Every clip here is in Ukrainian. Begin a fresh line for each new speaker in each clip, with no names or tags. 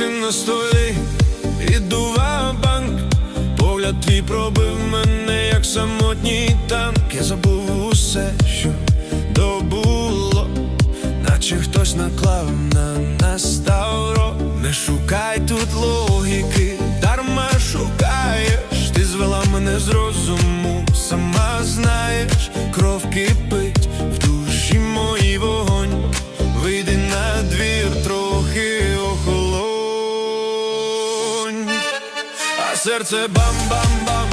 на столі, іду в банк. Погляд твій пробив мене, як самотній танк. Я забув усе, що добуло. Наче хтось наклав на нас тавро. Не шукай тут логіки, дарма шукаєш. Ти звела мене з розуму, сама знаєш. Кров кипить серце бам-бам-бам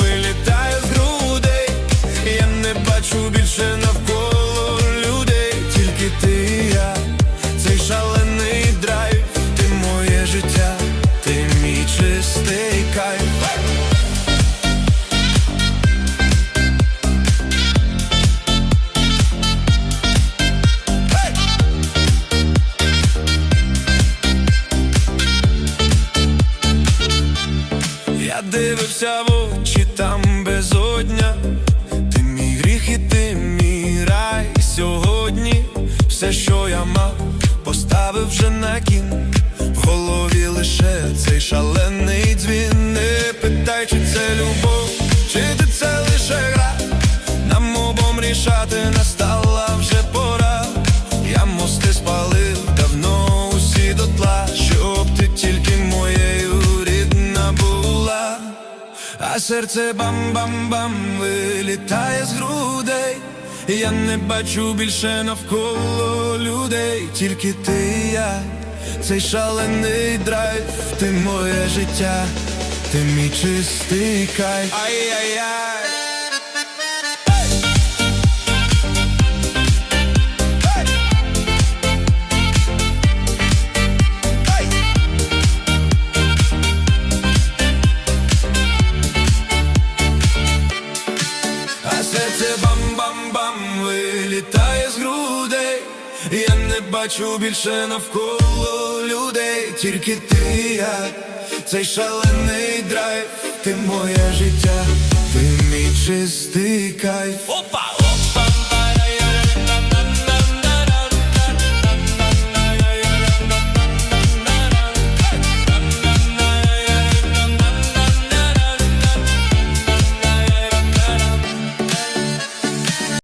вилітає з грудей. Я не бачу більше навколо дивився в очі там безодня, ти мій гріх і ти мій рай сьогодні. Все, що я мав, поставив вже на кін. В голові лише цей шалений дзвін. Не питай, чи це любов, чи ти це лише гра. Нам обом рішати настала А серце бам-бам-бам вилітає з грудей. Я не бачу більше навколо людей, тільки ти і я, цей шалений драйв, ти моє життя, ти мій чистий кайф. Ай-яй-яй. Я не бачу більше навколо людей, тільки ти і я, цей шалений драйв, ти моє життя, ти мій чистий кайф.
Опа!